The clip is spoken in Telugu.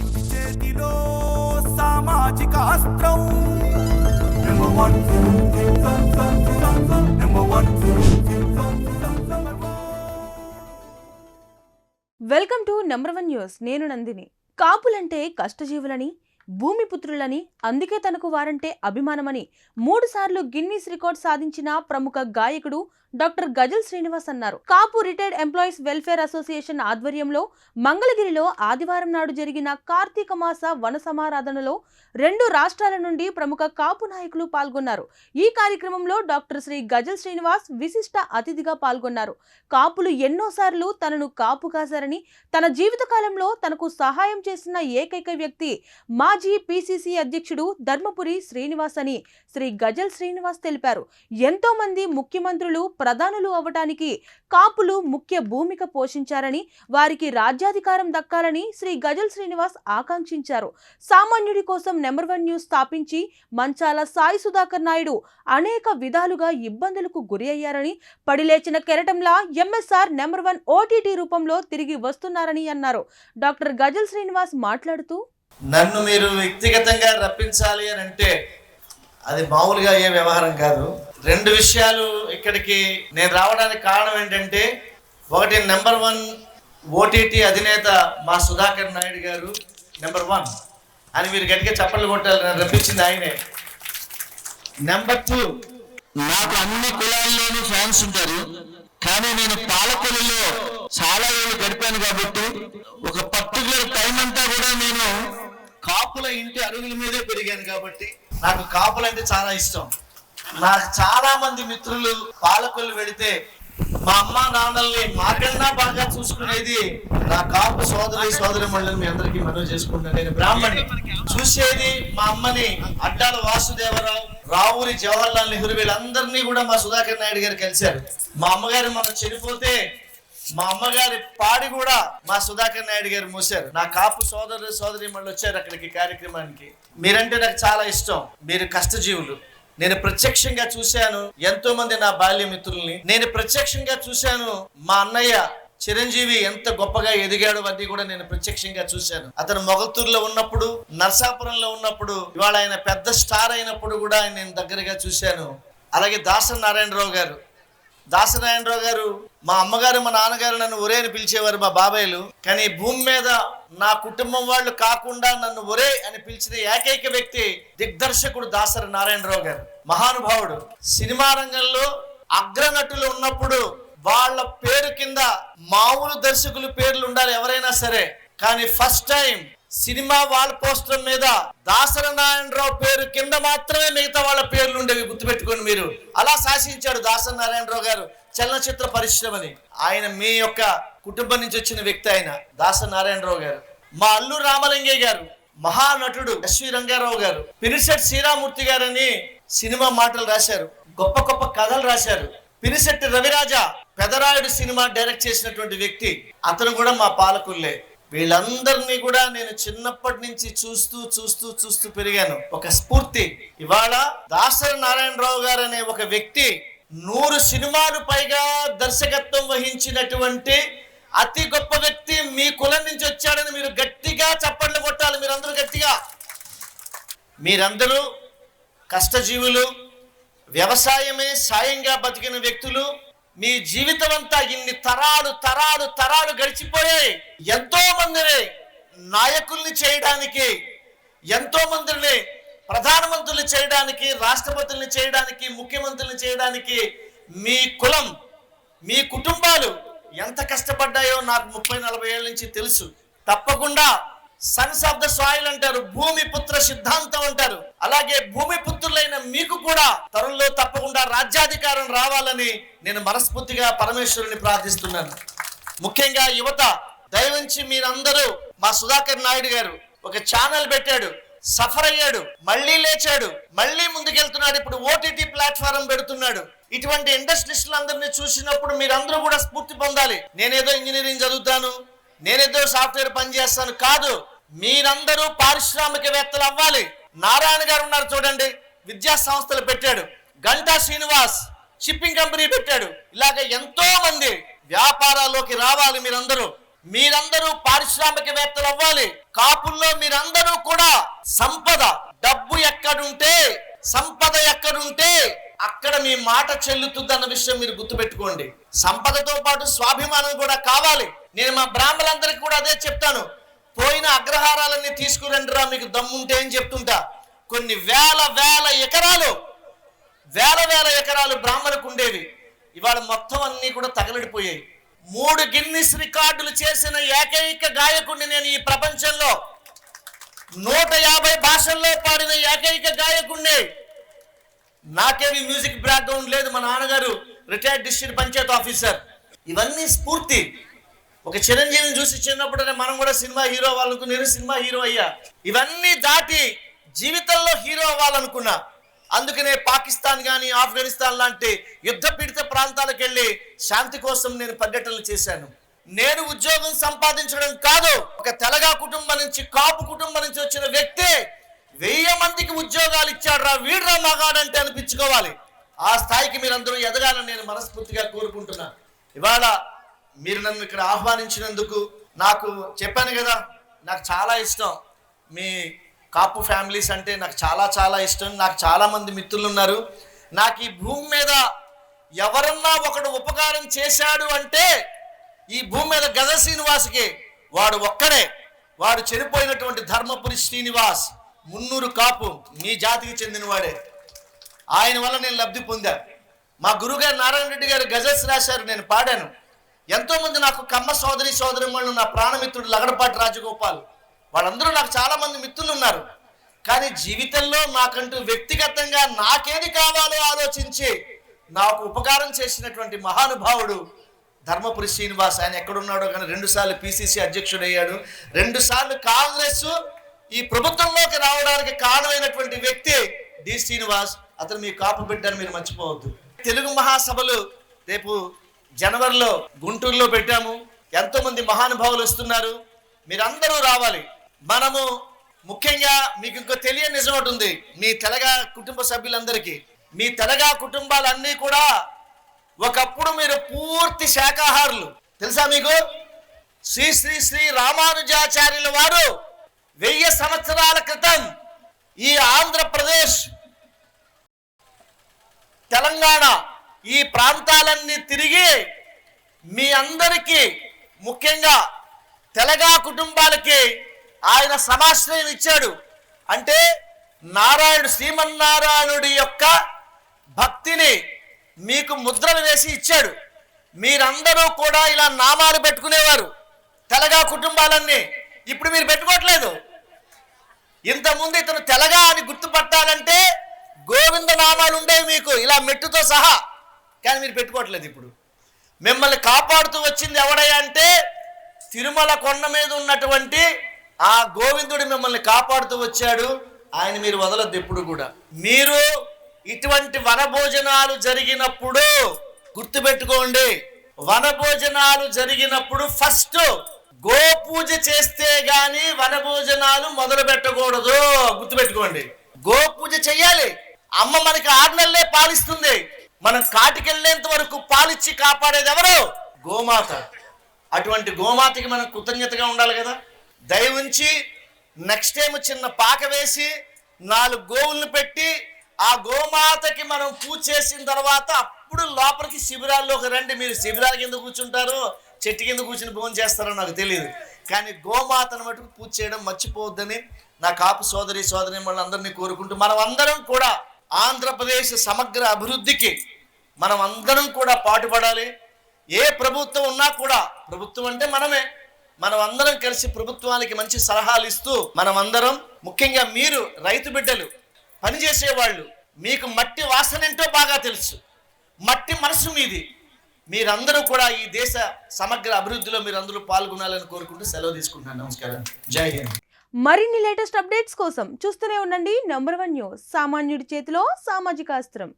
చేతిలో సామాజిక అస్త్రం. Welcome to number one news నేను నందిని. కాపులంటే కష్టజీవులని భూమిపుత్రులని అందుకే తనకు వారంటే అభిమానమని మూడుసార్లు గిన్నీస్ రికార్డ్ సాధించిన ప్రముఖ గాయకుడు డాక్టర్ గజల్ శ్రీనివాస్ అన్నారు. Kapu retired employees welfare association ఆధ్వర్యంలో మంగళగిరిలో ఆదివారం నాడు జరిగిన కార్తీక మాస వన సమారాధనలో రెండు రాష్ట్రాల నుండి ప్రముఖ కాపు నాయకులు పాల్గొన్నారు. ఈ కార్యక్రమంలో డాక్టర్ శ్రీ గజల్ శ్రీనివాస్ విశిష్ట అతిథిగా పాల్గొన్నారు. కాపులు ఎన్నోసార్లు తనను కాపు కాశారని తన జీవితకాలంలో తనకు సహాయం చేసిన ఏకైక వ్యక్తి మాజీ పిసిసి అధ్యక్షుడు ధర్మపురి శ్రీనివాస్ అని శ్రీ గజల్ శ్రీనివాస్ తెలిపారు. ఎంతో మంది ముఖ్యమంత్రులు ప్రధానులు అవ్వటానికి కాపులు ముఖ్య భూమిక పోషించారని వారికి రాజ్యాధికారం దక్కాలని శ్రీ గజల్ శ్రీనివాస్ ఆకాంక్షించారు. సామాన్యుడి కోసం నెంబర్ వన్ న్యూస్ స్థాపించి మంచాల సాయి సుధాకర్ నాయుడు అనేక విధాలుగా ఇబ్బందులకు గురి అయ్యారని పడిలేచిన కెరటంలా ఎంఎస్ఆర్ నెంబర్ వన్ ఓటీటీ రూపంలో తిరిగి వస్తున్నారని అన్నారు. డాక్టర్ గజల్ శ్రీనివాస్ మాట్లాడుతూ నన్ను మీరు వ్యక్తిగతంగా రప్పించాలి అని అంటే అది మామూలుగా ఏ వ్యవహారం కాదు. రెండు విషయాలు ఇక్కడికి నేను రావడానికి కారణం ఏంటంటే ఒకటి నెంబర్ వన్ ఓటీటీ అధినేత మా సుధాకర్ నాయుడు గారు నెంబర్ వన్ అని మీరు గట్టిగా చప్పట్లు కొట్టాలి నన్ను రప్పించింది ఆయనే. నెంబర్ టూ నాకు అన్ని కులాల్లోనూ ఫ్యాన్స్ ఉంటారు కానీ నేను పాలకులలో చాలా ఏళ్ళు గడిపాను కాబట్టి ఒక పర్టికులర్ టైం అంతా కూడా నేను కాపుల ఇంటి అరుగుల మీదే పెరిగాను కాబట్టి నాకు కాపులు అంటే చాలా ఇష్టం. నాకు చాలా మంది మిత్రులు పాలకులు వెళితే మా అమ్మ నాన్నల్ని మాకన్నా బాగా చూసుకునేది నా కాపు సోదరి సోదరి మళ్ళీ మీ అందరికీ మనవి చేసుకుంటాను నేను బ్రాహ్మణి. చూసేది మా అమ్మని అడ్డాల వాసుదేవరావు రావురి జవహర్లాల్ నెహ్రూ వీళ్ళందరినీ కూడా మా సుధాకర్ నాయుడు గారు కలిశారు. మా అమ్మగారు మనం చనిపోతే మా అమ్మగారి పాడి కూడా మా సుధాకర్ నాయుడు గారు మూసారు నా కాపు సోదరు సోదరి మళ్ళీ వచ్చారు అక్కడికి కార్యక్రమానికి. మీరంటే నాకు చాలా ఇష్టం. మీరు కష్టజీవులు. నేను ప్రత్యక్షంగా చూశాను ఎంతో మంది నా బాల్య మిత్రుల్ని. నేను ప్రత్యక్షంగా చూశాను మా అన్నయ్య చిరంజీవి ఎంత గొప్పగా ఎదిగాడో అది కూడా నేను ప్రత్యక్షంగా చూశాను. అతను మొగల్తూరులో ఉన్నప్పుడు నర్సాపురంలో ఉన్నప్పుడు ఇవాళ ఆయన పెద్ద స్టార్ అయినప్పుడు కూడా ఆయన నేను దగ్గరగా చూశాను. అలాగే దాస నారాయణరావు గారు. దాసనారాయణరావు గారు మా అమ్మగారు మా నాన్నగారు నన్ను ఒరే అని పిలిచేవారు మా బాబాయ్లు. కానీ భూమి మీద నా కుటుంబం వాళ్ళు కాకుండా నన్ను ఒరే అని పిలిచిన ఏకైక వ్యక్తి దిగ్దర్శకుడు దాసరి నారాయణరావు గారు. మహానుభావుడు. సినిమా రంగంలో అగ్రనటులు ఉన్నప్పుడు వాళ్ళ పేరు కింద మామూలు దర్శకులు పేర్లు ఉండాలి ఎవరైనా సరే. కానీ first time cinema wall poster మీద దాసర నారాయణరావు పేరు కింద మాత్రమే మిగతా వాళ్ళ పేర్లు ఉండేవి గుర్తుపెట్టుకోండి మీరు. అలా శాసించాడు దాసర నారాయణరావు గారు. చలనచిత్ర పరిశ్రమని ఆయన మీ యొక్క కుటుంబం నుంచి వచ్చిన వ్యక్తి ఆయన దాస నారాయణరావు గారు. మా అల్లు రామలింగే గారు మహానటుడు ఎస్వి రంగారావు గారు. పినిసెట్ శ్రీరామూర్తి గారని సినిమా మాటలు రాశారు గొప్ప గొప్ప కథలు రాశారు. పినిసెట్టి రవిరాజా పెదరాయుడు సినిమా డైరెక్ట్ చేసినటువంటి వ్యక్తి అతను కూడా మా పాలకుల్లే వీళ్ళందరినీ కూడా నేను చిన్నప్పటి నుంచి చూస్తూ చూస్తూ చూస్తూ పెరిగాను. ఒక స్ఫూర్తి. ఇవాళ దాసరి నారాయణరావు గారు అనే ఒక వ్యక్తి నూరు సినిమాలు పైగా దర్శకత్వం వహించినటువంటి అతి గొప్ప వ్యక్తి మీ కులం నుంచి వచ్చాడని మీరు గట్టిగా చప్పట్లు కొట్టాలి. మీరందరూ గట్టిగా. మీరందరూ కష్టజీవులు వ్యవసాయమే సాయంగా బతికిన వ్యక్తులు మీ జీవితం అంతా ఇన్ని తరాలు తరాలు తరాలు గడిచిపోయాయి ఎంతో మందిని నాయకుల్ని చేయడానికి ఎంతో మందిని ప్రధానమంత్రులు చేయడానికి రాష్ట్రపతుల్ని చేయడానికి ముఖ్యమంత్రుల్ని చేయడానికి మీ కులం మీ కుటుంబాలు ఎంత కష్టపడ్డాయో నాకు ముప్పై నలభై ఏళ్ళ నుంచి తెలుసు. తప్పకుండా సన్స్ ఆఫ్ ద సాయిల్ అంటారు భూమి పుత్ర సిద్ధాంతం అంటారు. అలాగే భూమి పుత్రులైన మీకు కూడా తరంలో తప్పకుండా రాజ్యాధికారం రావాలని నేను మనస్ఫూర్తిగా పరమేశ్వరుని ప్రార్థిస్తున్నాను. ముఖ్యంగా యువత దయవించి మీరందరూ మా సుధాకర్ నాయుడు గారు ఒక ఛానల్ పెట్టాడు. సఫర్ అయ్యాడు మళ్ళీ లేచాడు మళ్ళీ ముందుకెళ్తున్నాడు. ఇప్పుడు ఓటీటీ ప్లాట్ఫారం పెడుతున్నాడు. ఇటువంటి ఇండస్ట్రీస్లందరినీ చూసినప్పుడు మీరందరూ కూడా స్ఫూర్తి పొందాలి. నేనేదో ఇంజనీరింగ్ చదువుతాను నేనేదో సాఫ్ట్వేర్ పనిచేస్తాను కాదు మీరందరూ పారిశ్రామికవేత్తలు అవ్వాలి. నారాయణ గారు ఉన్నారు చూడండి విద్యా సంస్థలు పెట్టాడు. గంటా శ్రీనివాస్ షిప్పింగ్ కంపెనీ పెట్టాడు. ఇలాగ ఎంతో మంది వ్యాపారాల్లోకి రావాలి మీరందరూ. మీరందరూ పారిశ్రామికవేత్తలు అవ్వాలి. కాపుల్లో మీరందరూ కూడా సంపద డబ్బు ఎక్కడుంటే సంపద ఎక్కడుంటే అక్కడ మీ మాట చెల్లుతుందన్న విషయం మీరు గుర్తుపెట్టుకోండి. సంపదతో పాటు స్వాభిమానం కూడా కావాలి. నేను మా బ్రాహ్మలందరికి కూడా అదే చెప్తాను. పోయిన అగ్రహారాలన్నీ తీసుకురండిరా మీకు దమ్ముంటే అని చెప్తుంటా. కొన్ని వేల వేల ఎకరాలు వేల వేల ఎకరాలు బ్రాహ్మణకు ఉండేవి. ఇవాళ మొత్తం అన్నీ కూడా తగలడిపోయాయి. మూడు గిన్నిస్ రికార్డులు చేసిన ఏకైక గాయకుడిని నేను ఈ ప్రపంచంలో నూట యాభై భాషల్లో పాడిన ఏకైక గాయకుడిని నాకేమి మ్యూజిక్ బ్యాక్గ్రౌండ్ లేదు మా నాన్నగారు రిటైర్డ్ డిస్ట్రిక్ట్ పంచాయత్ ఆఫీసర్. ఇవన్నీ స్ఫూర్తి. ఒక చిరంజీవిని చూసి చిన్నప్పుడే మనం కూడా సినిమా హీరో అవ్వాలనుకుని నేను సినిమా హీరో అయ్యా. ఇవన్నీ దాటి జీవితంలో హీరో అవ్వాలనుకున్నా. అందుకనే పాకిస్తాన్ కానీ ఆఫ్ఘనిస్తాన్ లాంటి యుద్ధ పీడిత ప్రాంతాలకు వెళ్ళి శాంతి కోసం నేను పర్యటనలు చేశాను. నేను ఉద్యోగం సంపాదించడం కాదు. ఒక తెలగా కుటుంబం నుంచి కాపు కుటుంబం నుంచి వచ్చిన వ్యక్తే వెయ్యి మందికి ఉద్యోగాలు ఇచ్చాడు రా వీడ్రా మగాడంటే అనిపించుకోవాలి. ఆ స్థాయికి మీరందరూ ఎదగాలని నేను మనస్ఫూర్తిగా కోరుకుంటున్నాను ఇవాళ మీరు నన్ను ఇక్కడ ఆహ్వానించినందుకు నాకు చెప్పాను కదా నాకు చాలా ఇష్టం. మీ కాపు ఫ్యామిలీస్ అంటే నాకు చాలా చాలా ఇష్టం. నాకు చాలామంది మిత్రులు ఉన్నారు నాకు ఈ భూమి మీద ఎవరన్నా ఒకడు ఉపకారం చేశాడు అంటే ఈ భూమి మీద గజ శ్రీనివాస్కి వాడు ఒక్కడే. వాడు చనిపోయినటువంటి ధర్మపురి శ్రీనివాస్ మున్నూరు కాపు మీ జాతికి చెందినవాడే. ఆయన వల్ల నేను లబ్ధి పొందా మా గురుగారు నారాయణ రెడ్డి గారు గజల్స్ రాశారు నేను పాడాను. ఎంతోమంది నాకు కమ్మ సోదరి సోదరి నా ప్రాణమిత్రుడు లగడపాటి రాజగోపాల్ వాళ్ళందరూ నాకు చాలా మంది మిత్రులు ఉన్నారు. కానీ జీవితంలో నాకంటూ వ్యక్తిగతంగా నాకేది కావాలో ఆలోచించి నాకు ఉపకారం చేసినటువంటి మహానుభావుడు ధర్మపురి శ్రీనివాస్. ఆయన ఎక్కడున్నాడో కానీ రెండు సార్లు పిసిసి అధ్యక్షుడయ్యాడు. రెండుసార్లు కాంగ్రెస్ ఈ ప్రభుత్వంలోకి రావడానికి కారణమైనటువంటి వ్యక్తి డి శ్రీనివాస్. అతను మీ కాపు బిడ్డని మీరు మర్చిపోవద్దు. తెలుగు మహాసభలు రేపు జనవరిలో గుంటూరులో పెట్టాము. ఎంతోమంది మహానుభావులు వస్తున్నారు. మీరందరూ రావాలి. మనము ముఖ్యంగా మీకు ఇంకో తెలియని నిజం ఒకటి ఉంది. మీ తెలగా కుటుంబ సభ్యులందరికీ మీ తెలగా కుటుంబాలన్నీ కూడా ఒకప్పుడు మీరు పూర్తి శాకాహారులు తెలుసా మీకు? శ్రీ శ్రీ శ్రీ రామానుజాచార్యుల వారు వెయ్యి సంవత్సరాల క్రితం ఈ ఆంధ్రప్రదేశ్ తెలంగాణ ఈ ప్రాంతాలన్నీ తిరిగి మీ అందరికీ ముఖ్యంగా తెలగా కుటుంబాలకి ఆయన సమాశ్రయం ఇచ్చాడు. అంటే నారాయణుడు శ్రీమన్నారాయణుడి యొక్క భక్తిని మీకు ముద్రలు వేసి ఇచ్చాడు. మీరందరూ కూడా ఇలా నామాలు పెట్టుకునేవారు. తెలగా కుటుంబాలన్నీ. ఇప్పుడు మీరు పెట్టుకోవట్లేదు. ఇంతకుముందు ఇతను తెలగా అని గుర్తుపట్టాలంటే గోవింద నామాలు ఉండేవి మీకు. ఇలా మెట్టుతో సహా. కానీ మీరు పెట్టుకోవట్లేదు ఇప్పుడు. మిమ్మల్ని కాపాడుతూ వచ్చింది ఎవడయ్యా అంటే తిరుమల కొండ మీద ఉన్నటువంటి ఆ గోవిందుడు మిమ్మల్ని కాపాడుతూ వచ్చాడు. ఆయన మీరు వదలద్దు ఎప్పుడు కూడా. మీరు ఇటువంటి వనభోజనాలు జరిగినప్పుడు గుర్తుపెట్టుకోండి. వనభోజనాలు జరిగినప్పుడు ఫస్ట్ గోపూజ చేస్తే గాని వనభోజనాలు మొదలు పెట్టకూడదు. గుర్తుపెట్టుకోండి. గోపూజ చెయ్యాలి అమ్మ మనకి ఆరు నెలలే పాలిస్తుంది. మనం కాటికెళ్ళేంత వరకు పాలిచ్చి కాపాడేది ఎవరు? గోమాత. అటువంటి గోమాతకి మనం కృతజ్ఞతగా ఉండాలి కదా. దయ ఉంచి నెక్స్ట్ టైం చిన్న పాక వేసి నాలుగు గోవులను పెట్టి ఆ గోమాతకి మనం పూజ చేసిన తర్వాత అప్పుడు లోపలికి శిబిరాల్లోకి రండి. మీరు శిబిరాల కింద కూర్చుంటారు చెట్టు కింద కూర్చుని భోజనం చేస్తారో నాకు తెలియదు కానీ గోమాతను మటుకు పూజ చేయడం మర్చిపోవద్దని నా కాపు సోదరి సోదరి అందరినీ కోరుకుంటూ మనం అందరం కూడా ఆంధ్రప్రదేశ్ సమగ్ర అభివృద్ధికి మనం అందరం కూడా పాటుపడాలి. ఏ ప్రభుత్వం ఉన్నా కూడా ప్రభుత్వం అంటే మనమే. మనం అందరం కలిసి ప్రభుత్వానికి మంచి సలహాలు ఇస్తూ మనం అందరం ముఖ్యంగా మీరు రైతు బిడ్డలు పనిచేసేవాళ్ళు మీకు మట్టి వాసన ఏంటో బాగా తెలుసు. మట్టి మనసు మీది. మీరందరూ కూడా ఈ దేశ సమగ్ర అభివృద్ధిలో మీరందరూ పాల్గొనాలని కోరుకుంటూ సెలవు తీసుకుంటున్నాను. నమస్కారం. జై హింద్. మరిన్ని లేటెస్ట్ అప్డేట్స్ కోసం చూస్తూనే ఉండండి నంబర్ వన్ న్యూస్. సామాన్యుడి చేతిలో సామాజిక అస్త్రం.